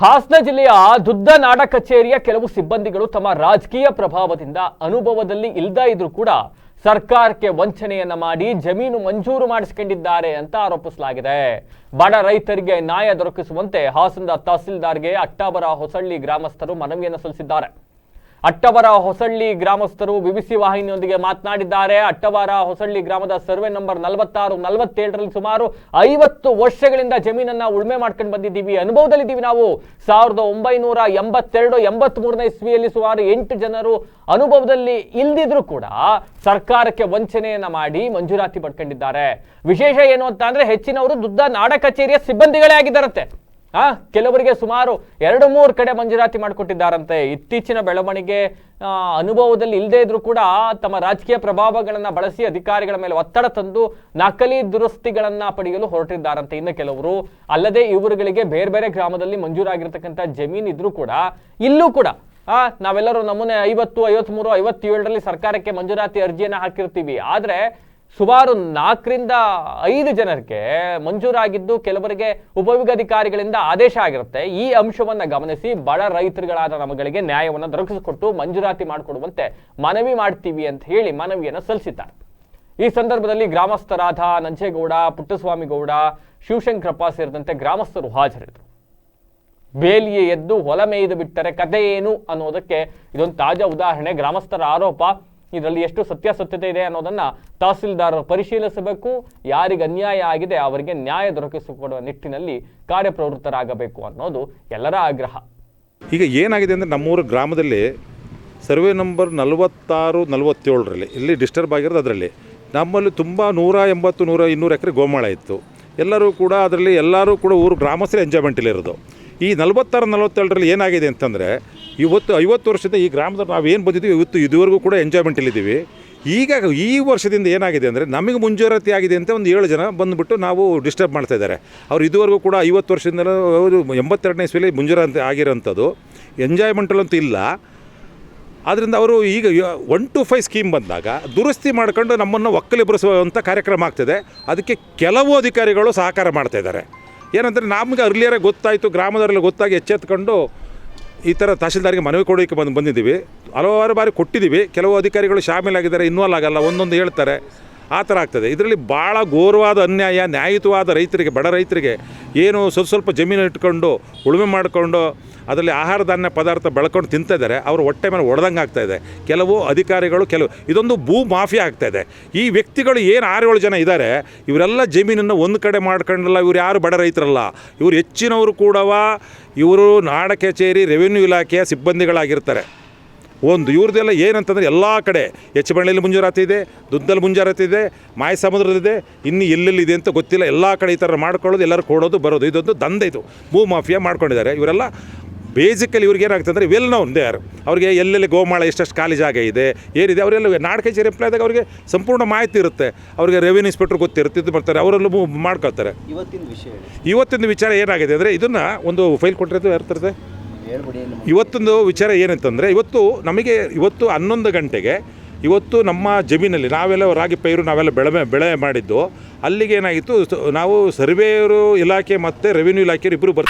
ಹಾಸನ ಜಿಲ್ಲೆಯ ದುದ್ದ ನಾಡ ಕಚೇರಿಯ ಕೆಲವು ಸಿಬ್ಬಂದಿಗಳು ತಮ್ಮ ರಾಜಕೀಯ ಪ್ರಭಾವದಿಂದ ಅನುಭವದಲ್ಲಿ ಇಲ್ದ ಇದ್ರೂ ಕೂಡ ಸರ್ಕಾರಕ್ಕೆ ವಂಚನೆಯನ್ನ ಮಾಡಿ ಜಮೀನು ಮಂಜೂರು ಮಾಡಿಸಿಕೊಂಡಿದ್ದಾರೆ ಅಂತ ಆರೋಪಿಸಲಾಗಿದೆ. ಬಡ ರೈತರಿಗೆ ನ್ಯಾಯ ದೊರಕಿಸುವಂತೆ ಹಾಸನದ ತಹಸೀಲ್ದಾರ್ಗೆ ಅಟ್ಟಾಬರ ಹೊಸಳ್ಳಿ ಗ್ರಾಮಸ್ಥರು ಮನವಿಯನ್ನು ಸಲ್ಲಿಸಿದ್ದಾರೆ. ಅಟ್ಟವರ ಹೊಸಳ್ಳಿ ಗ್ರಾಮಸ್ಥರು ಬಿಬಿಸಿ ವಾಹಿನಿಯೊಂದಿಗೆ ಮಾತನಾಡಿದ್ದಾರೆ. ಅಟ್ಟವರ ಹೊಸಳ್ಳಿ ಗ್ರಾಮದ ಸರ್ವೆ ನಂಬರ್ ನಲವತ್ತಾರು, ನಲವತ್ತೇಳರಲ್ಲಿ ಸುಮಾರು ಐವತ್ತು ವರ್ಷಗಳಿಂದ ಜಮೀನನ್ನ ಉಳ್ಮೆ ಮಾಡ್ಕೊಂಡು ಬಂದಿದ್ದೀವಿ. ಅನುಭವದಲ್ಲಿದ್ದೀವಿ ನಾವು. ಸಾವಿರದ ಒಂಬೈನೂರ ಎಂಬತ್ತೆರಡು ಎಂಬತ್ತ್ ಮೂರನೇ ಇಸ್ವಿಯಲ್ಲಿ ಸುಮಾರು ಎಂಟು ಜನರು ಅನುಭವದಲ್ಲಿ ಇಲ್ದಿದ್ರು ಕೂಡ ಸರ್ಕಾರಕ್ಕೆ ವಂಚನೆಯನ್ನ ಮಾಡಿ ಮಂಜೂರಾತಿ ಪಡ್ಕೊಂಡಿದ್ದಾರೆ. ವಿಶೇಷ ಏನು ಅಂತ ಅಂದ್ರೆ ಹೆಚ್ಚಿನವರು ದುದ್ದ ನಾಡ ಕಚೇರಿಯ ಸಿಬ್ಬಂದಿಗಳೇ ಆಗಿದ್ದಾರಂತೆ ಆ ಕೆಲವರಿಗೆ ಸುಮಾರು ಎರಡು ಮೂರು ಕಡೆ ಮಂಜೂರಾತಿ ಮಾಡಿಕೊಟ್ಟಿದ್ದಾರಂತೆ. ಇತ್ತೀಚಿನ ಬೆಳವಣಿಗೆ ಅನುಭವದಲ್ಲಿ ಇಲ್ಲದೆ ಇದ್ರೂ ಕೂಡ ತಮ್ಮ ರಾಜಕೀಯ ಪ್ರಭಾವಗಳನ್ನ ಬಳಸಿ ಅಧಿಕಾರಿಗಳ ಮೇಲೆ ಒತ್ತಡ ತಂದು ನಕಲಿ ದುರಸ್ತಿಗಳನ್ನು ಪಡೆಯಲು ಹೊರಟಿದ್ದಾರಂತೆ ಇನ್ನು ಕೆಲವರು. ಅಲ್ಲದೆ ಇವರುಗಳಿಗೆ ಬೇರೆ ಬೇರೆ ಗ್ರಾಮದಲ್ಲಿ ಮಂಜೂರಾಗಿರ್ತಕ್ಕಂಥ ಜಮೀನು ಇದ್ರೂ ಕೂಡ, ಇಲ್ಲೂ ಕೂಡ, ಆ, ನಾವೆಲ್ಲರೂ ನಮೂನೆ ಐವತ್ತು, ಐವತ್ಮೂರು, ಐವತ್ತೇಳರಲ್ಲಿ ಸರ್ಕಾರಕ್ಕೆ ಮಂಜೂರಾತಿ ಅರ್ಜಿಯನ್ನು ಹಾಕಿರ್ತೀವಿ. ಆದ್ರೆ ಸುಮಾರು ನಾಲ್ಕರಿಂದ ಐದು ಜನರಿಗೆ ಮಂಜೂರಾಗಿದ್ದು ಕೆಲವರಿಗೆ ಉಪವಿಗಾಧಿಕಾರಿಗಳಿಂದ ಆದೇಶ ಆಗಿರುತ್ತೆ. ಈ ಅಂಶವನ್ನ ಗಮನಿಸಿ ಬಡ ರೈತರುಗಳಾದ ನಮಗಳಿಗೆ ನ್ಯಾಯವನ್ನು ದೊರಕಿಸಿಕೊಟ್ಟು ಮಂಜೂರಾತಿ ಮಾಡಿಕೊಡುವಂತೆ ಮನವಿ ಮಾಡ್ತೀವಿ ಅಂತ ಹೇಳಿ ಮನವಿಯನ್ನು ಸಲ್ಲಿಸಿದ್ದಾರೆ. ಈ ಸಂದರ್ಭದಲ್ಲಿ ಗ್ರಾಮಸ್ಥರಾದ ನಂಜೇಗೌಡ, ಪುಟ್ಟಸ್ವಾಮಿಗೌಡ, ಶಿವಶಂಕರಪ್ಪ ಸೇರಿದಂತೆ ಗ್ರಾಮಸ್ಥರು ಹಾಜರಿದ್ದರು. ಬೇಲಿಯೇ ಎದ್ದು ಹೊಲ ಮೇಯ್ದು ಬಿಟ್ಟರೆ ಕತೆ ಏನು ಅನ್ನೋದಕ್ಕೆ ಇದೊಂದು ತಾಜಾ ಉದಾಹರಣೆ. ಗ್ರಾಮಸ್ಥರ ಆರೋಪ ಇದರಲ್ಲಿ ಎಷ್ಟು ಸತ್ಯಾಸತ್ಯತೆ ಇದೆ ಅನ್ನೋದನ್ನು ತಹಸೀಲ್ದಾರರು ಪರಿಶೀಲಿಸಬೇಕು, ಯಾರಿಗೆ ಅನ್ಯಾಯ ಆಗಿದೆ ಅವರಿಗೆ ನ್ಯಾಯ ದೊರಕಿಸಿಕೊಡುವ ನಿಟ್ಟಿನಲ್ಲಿ ಕಾರ್ಯಪ್ರವೃತ್ತರಾಗಬೇಕು ಅನ್ನೋದು ಎಲ್ಲರ ಆಗ್ರಹ. ಈಗ ಏನಾಗಿದೆ ಅಂದರೆ ನಮ್ಮೂರು ಗ್ರಾಮದಲ್ಲಿ ಸರ್ವೆ ನಂಬರ್ ನಲವತ್ತಾರು, ನಲವತ್ತೇಳರಲ್ಲಿ, ಇಲ್ಲಿ ಡಿಸ್ಟರ್ಬ್ ಆಗಿರೋದು ಅದರಲ್ಲಿ. ನಮ್ಮಲ್ಲಿ ತುಂಬ ನೂರ ಎಂಬತ್ತು, ನೂರ ಇನ್ನೂರು ಎಕರೆ ಗೋಮಾಳ ಇತ್ತು. ಎಲ್ಲರೂ ಕೂಡ ಅದರಲ್ಲಿ ಎಲ್ಲರೂ ಕೂಡ ಊರು ಗ್ರಾಮಸ್ಥರೇ ಎಂಜಾಯ್ಮೆಂಟಲ್ಲಿರೋದು ಈ ನಲವತ್ತಾರು, ನಲವತ್ತೇಳರಲ್ಲಿ ಏನಾಗಿದೆ ಅಂತಂದರೆ ಇವತ್ತು ಐವತ್ತು ವರ್ಷದಿಂದ ಈ ಗ್ರಾಮದ ನಾವು ಏನು ಬಂದಿದ್ದೀವಿ, ಇವತ್ತು ಇದುವರೆಗೂ ಕೂಡ ಎಂಜಾಯ್ಮೆಂಟಲ್ಲಿದ್ದೀವಿ ಈಗ ಈ ವರ್ಷದಿಂದ ಏನಾಗಿದೆ ಅಂದರೆ ನಮಗೆ ಮುಂಜಾಗ್ರತೆ ಆಗಿದೆ ಅಂತ ಒಂದು ಏಳು ಜನ ಬಂದುಬಿಟ್ಟು ನಾವು ಡಿಸ್ಟರ್ಬ್ ಮಾಡ್ತಾ ಇದ್ದಾರೆ. ಅವ್ರು ಇದುವರೆಗೂ ಕೂಡ ಐವತ್ತು ವರ್ಷದಿಂದ ಅವರು ಎಂಬತ್ತೆರಡನೇ ಇಸ್ವಿಲಿ ಮುಂಜಾಗ್ರತೆ ಆಗಿರೋಂಥದ್ದು. ಎಂಜಾಯ್ಮೆಂಟಲ್ಲಂತೂ ಇಲ್ಲ. ಆದ್ದರಿಂದ ಅವರು ಈಗ ಒನ್ ಟು ಫೈವ್ ಸ್ಕೀಮ್ ಬಂದಾಗ ದುರಸ್ತಿ ಮಾಡ್ಕೊಂಡು ನಮ್ಮನ್ನು ಒಕ್ಕಲಿಬರಿಸುವಂಥ ಕಾರ್ಯಕ್ರಮ ಆಗ್ತಿದೆ. ಅದಕ್ಕೆ ಕೆಲವು ಅಧಿಕಾರಿಗಳು ಸಹಕಾರ ಮಾಡ್ತಾ ಇದ್ದಾರೆ. ಏನಂದರೆ ನಮಗೆ ಅರ್ಲಿಯರೇ ಗೊತ್ತಾಯಿತು, ಗ್ರಾಮದವರೆಲ್ಲ ಗೊತ್ತಾಗಿ ಎಚ್ಚೆತ್ಕೊಂಡು ಈ ಥರ ತಹಶೀಲ್ದಾರಿಗೆ ಮನವಿ ಕೊಡೋಕ್ಕೆ ಬಂದು ಬಂದಿದ್ದೀವಿ. ಹಲವಾರು ಬಾರಿ ಕೊಟ್ಟಿದ್ದೀವಿ. ಕೆಲವು ಅಧಿಕಾರಿಗಳು ಶಾಮೀಲಾಗಿದ್ದಾರೆ ಇನ್ವಾಲ್ವ್ ಆಗಲ್ಲ, ಒಂದೊಂದು ಹೇಳ್ತಾರೆ. ಆ ಥರ ಆಗ್ತದೆ. ಇದರಲ್ಲಿ ಭಾಳ ಘೋರವಾದ ಅನ್ಯಾಯ, ನ್ಯಾಯಯುತವಾದ ರೈತರಿಗೆ, ಬಡ ರೈತರಿಗೆ ಏನು ಸ್ವಲ್ಪ ಸ್ವಲ್ಪ ಜಮೀನು ಇಟ್ಕೊಂಡು, ಉಳುಮೆ ಮಾಡಿಕೊಂಡು, ಅದರಲ್ಲಿ ಆಹಾರ ಧಾನ್ಯ ಪದಾರ್ಥ ಬೆಳ್ಕೊಂಡು ತಿಂತಿದ್ದಾರೆ ಅವರು ಹೊಟ್ಟೆ ಮೇಲೆ ಒಡೆದಂಗೆ ಇದೆ. ಕೆಲವು ಅಧಿಕಾರಿಗಳು, ಕೆಲವು ಇದೊಂದು ಭೂ ಮಾಫಿಯಾ ಆಗ್ತಾ ಇದೆ. ಈ ವ್ಯಕ್ತಿಗಳು ಏನು ಆರು ಏಳು ಜನ ಇದ್ದಾರೆ, ಇವರೆಲ್ಲ ಜಮೀನನ್ನು ಒಂದು ಕಡೆ ಮಾಡ್ಕೊಂಡಲ್ಲ, ಇವ್ರು ಯಾರು ಬಡ ರೈತರಲ್ಲ. ಇವರು ಹೆಚ್ಚಿನವರು ಕೂಡವ ಇವರು ನಾಡ ಕಚೇರಿ ರೆವಿನ್ಯೂ ಇಲಾಖೆಯ ಸಿಬ್ಬಂದಿಗಳಾಗಿರ್ತಾರೆ. ಒಂದು ಇವ್ರದ್ದೆಲ್ಲ ಏನಂತಂದರೆ ಎಲ್ಲ ಕಡೆ. ಎಚ್ ಬಳ್ಳಿಯಲ್ಲಿ ಮುಂಜಾರಾತಿ ಇದೆ ದುದ್ದಲ್ಲಿ ಮುಂಜಾರಾತಿ ಇದೆ ಮಾಯ ಸಮುದ್ರದಿದೆ ಇನ್ನು ಎಲ್ಲೆಲ್ಲಿದೆ ಅಂತ ಗೊತ್ತಿಲ್ಲ. ಎಲ್ಲ ಕಡೆ ಈ ಥರ ಮಾಡ್ಕೊಳ್ಳೋದು ಎಲ್ಲರೂ ಕೊಡೋದು ಬರೋದು. ಇದೊಂದು ದಂಧೆ ಇದು. ಭೂ ಮಾಫಿಯಾ ಮಾಡ್ಕೊಂಡಿದ್ದಾರೆ. ಇವರೆಲ್ಲ ಬೇಸಿಕಲಿ ಇವ್ರಿಗೆ ಏನಾಗ್ತದೆ ಅಂದರೆ ವೆಲ್ ನೋನ್ ದೇ ಆರ್ ಅವ್ರಿಗೆ ಎಲ್ಲೆಲ್ಲಿ ಗೋಮಾಳ ಎಷ್ಟೆಷ್ಟು ಖಾಲಿ ಜಾಗ ಇದೆ ಏನಿದೆ ಅವರೆಲ್ಲ ನಾಡ್ ಕಚೇರಿ ಎಂಪ್ಲಾಯ್ದಾಗ ಅವರಿಗೆ ಸಂಪೂರ್ಣ ಮಾಹಿತಿ ಇರುತ್ತೆ. ಅವರಿಗೆ ರೆವಿನ್ಯೂ ಇನ್ಸ್ಪೆಕ್ಟರ್ ಗೊತ್ತಿರುತ್ತೆ ಇದು ಬರ್ತಾರೆ ಅವರಲ್ಲೂ ಮಾಡ್ಕೊಳ್ತಾರೆ. ಇವತ್ತಿನ ವಿಷಯ ಇವತ್ತಿನ ವಿಚಾರ ಏನಾಗಿದೆ ಅಂದರೆ ಇದನ್ನು ಒಂದು ಫೈಲ್ ಕೊಟ್ಟಿರೋದು ಯಾರು ತರದೆ ಇವತ್ತೊಂದು ವಿಚಾರ ಏನಂತಂದರೆ, ಇವತ್ತು ನಮಗೆ ಇವತ್ತು ಹನ್ನೊಂದು ಗಂಟೆಗೆ ಇವತ್ತು ನಮ್ಮ ಜಮೀನಲ್ಲಿ ನಾವೆಲ್ಲ ರಾಗಿ ಪೈರು ನಾವೆಲ್ಲ ಬೆಳೆ ಬೆಳೆ ಮಾಡಿದ್ದು ಅಲ್ಲಿಗೆ ಏನಾಗಿತ್ತು ನಾವು ಸರ್ವೇಯರು ಇಲಾಖೆ ಮತ್ತು ರೆವಿನ್ಯೂ ಇಲಾಖೆಯವರು ಇಬ್ಬರು ಬರ್ತೀವಿ